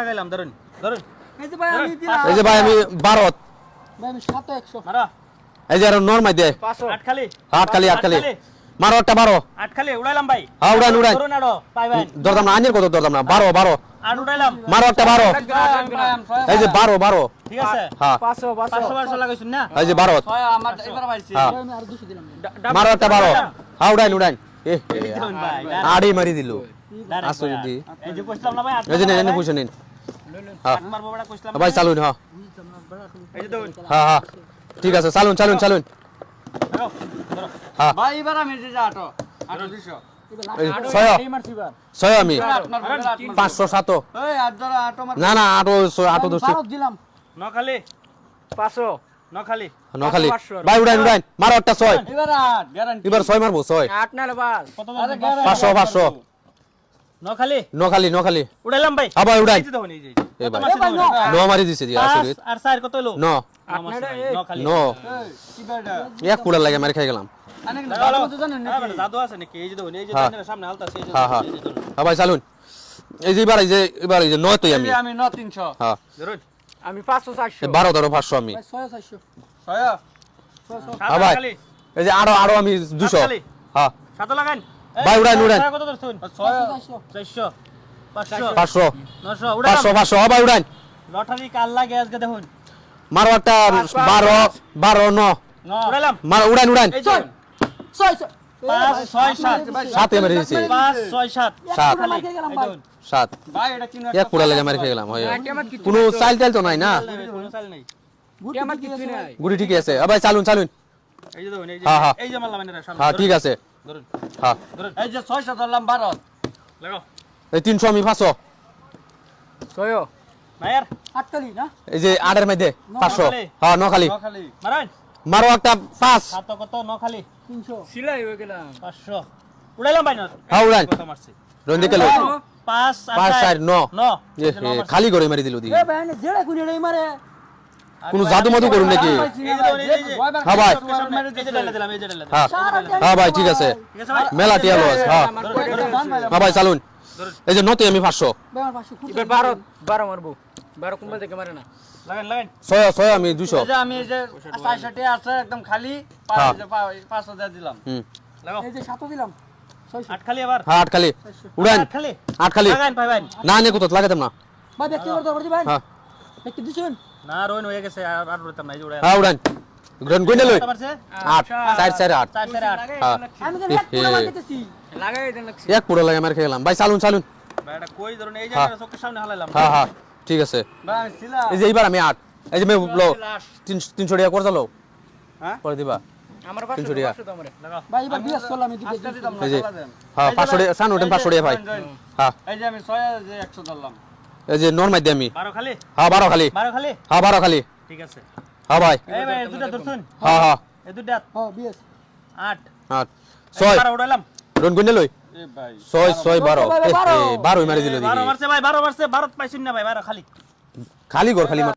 লাগাইলাম ধরুন ধরুন। এই যে ভাই আমি দিলাম। এই যে ভাই আমি ভারত এই যে নর্মাই দে পাঁচশো। আট খালি। আট খালি আট খালি। মারো একটা বারো। আট খালি উড়াইলাম ভাই। হ্যাঁ, উড়ান, উড়ান। দরদাম না আনির কত দরদাম না? বারো বারো। মারো একটা বারো। এই যে বারো বারো। ঠিক আছে। হ্যাঁ। এই যে হ্যাঁ। দিলাম। মারো একটা বারো হ্যাঁ উড়াইন উড়াইন। আড়ি মারি দিল। আসো যদি। এই যে নেন পুষে নিন হ্যাঁ। আট মারবো বড়া কইছিলাম ভাই চালুন হ্যাঁ। হ্যাঁ হ্যাঁ। ঠিক আছে চালুন চালুন চালুন। হ্যাঁ। ভাই এবার আমি যে আটো আটো দুশো। ছয়। আমি। পাঁচশো সাত। না না আটো আটো দশ দিলাম। ন খালি পাঁচশো। ন নখালি। ভাই উড়াইন উড়াইন মারো একটা ছয়। এবার আট গ্যারান্টি এবার ছয় মারবো ছয়। আট না বাস আরে বলছেন? পাঁচশো পাঁচশো। নখালি? নখালি উড়াইলাম ভাই। ভাই এই যে দেখুন যে এ ভাই। কত ন। ধরুন? মারি দিছে দিয়া আসলে। আর চার কত হলো? ন ন মারছেন ভাই, ন খালি ন কি বেটা এক কুড়া লাগে মারি খাই গেলাম। আনে কিন্তু লাগাও, ভালো লাগাও। মতো জানেন নাকি বেটা, আছে নাকি? এই যে দেখুন এই যে। সামনে হালতা আছে, যে হ্যাঁ হ্যাঁ। এই যে ধরুন। হ্যাঁ ভাই চালুন। এই যে এবার এই যে এবার এই যে নয় তো আমি। আমি ন তিনশো। হ্যাঁ। ধরুন। আমি পাঁচশো চারশো। এই বারো ধরো পাঁচশো আমি। ছয় চারশো। ছয় ছয় হ্যাঁ ভাই। এই যে আরও আরও আমি দুশো। খালি। হ্যাঁ। সাত লাগান। ভাই, উড়ান, উড়ান। কত ধরছুন ছয় চারশো পাঁচশো। পাঁচশো। নশো পাঁচশো উড়াইলাম পাঁচশো হ্যাঁ ভাই উড়াইন লটারি কাল্লা গে আজকে দেখুন। মারো একটা বারো বারো ন। উড়াইলাম মারো এই যে। ছয় ছয়। পাঁচ ছয় সাত। সাতে মেরে দিছি পাঁচ ছয় সাত। সাত। এক কুড়া লাগে মারি খেয়ে গেলাম কোনো চাইল টাইল তো নাই না? চাল গুড়ি ঠিক আছে আবার চালুন চালুন। এই যে দেখুন এই যে হ্যাঁ, হ্যাঁ। এই যে মারলাম এনারা সামনে। হ্যাঁ ঠিক আছে। হ্যাঁ এই যে ছয়শো ধরলাম ভারত এই তিনশো আমি পাঁচশো। ছয়। এই যে আটের মধ্যে পাঁচশো। নখালি। হ্যাঁ নখালি খালি। মারান। মারো একটা পাঁচ সাত কত? ন খালি? তিনশো। সিলাই হয়ে গেলাম। পাঁচশো। উড়াইলাম ভাই না হ্যাঁ উড়াইন কত মারছি। রঞ্জি কেলো পাঁচ পাঁচ চার ন। ন। খালি করে মারি দিল দিকে। এ ভাই এনে জেড়ে কুনি মারে। কোনো জাদু মাদু করুন নাকি। হ্যাঁ ভাই। হ্যাঁ। হ্যাঁ ভাই ঠিক আছে। ঠিক আছে ভাই? মেলা টিয়া লস হ্যাঁ। ভাই হ্যাঁ ভাই চালুন। এই যে নতে আমি পাঁচশো। বারো বারো মারবো। বারো কুম্বাল থেকে মারে না। লাগান, লাগান। ছয় ছয় আমি দুশো আমি এই যে চারশোটি আছে একদম খালি হ্যাঁ। পাঁচ- পা- পাঁচশো দিয়ে দিলাম। হুম। এই যে সাতও দিলাম। আবার। হ্যাঁ উড়ান। ভাই, ভাই। না নে কোথাও লাগাতাম না। ভাই ব্যক্তি করতে পারছি ভাই হ্যাঁ। ব্যক্তি দিছুন? না, রোহিন হয়ে গেছে, আর- আর না, এই যে হ্যাঁ উড়ান। গ্রহণ কইলে লই। আট চার চার আট। চার, চার, আট। হ্যাঁ। আমি তো এক পুরো হে। লাগাই দেন এক পুরো লাগে মারি খেয়ে গেলাম ভাই চালুন চালুন। ভাই, এটা কই ধরুন, এই যে হ্যাঁ। চোখের সামনে হালাইলাম। হ্যাঁ হ্যাঁ। ঠিক আছে ভাই আমি ছিলাম এই যে এইবার আমি আট এই যে মে লো তিন- তিনশো টাকা করে চালো হ্যাঁ? করে দিবা তিনশো টাকা। এই যে। হ্যাঁ পাঁচশো টাকা সান ওঠেন পাঁচশো টাকা ভাই। হ্যাঁ এই যে আমি ছয় একশো ধরলাম এই যে নর্মাই দিয়ে আমি বারো খালি? হ্যাঁ বারো খালি বারো খালি? হ্যাঁ বারো খালি ঠিক আছে। হ্যাঁ ভাই এই ভাই, এই ধরছুন? হ্যাঁ হ্যাঁ এই দুটা? হ্যাঁ বিয়াস আট। আট ছয় বারো উড়াইলাম। রন গুনে লই এ ভাই ছয় ছয় বারো। বারোই মারি দিল ভাই, বারো মারছে, বারোত পাইছুন না ভাই, বারো খালি। খালি ঘর খালি মার।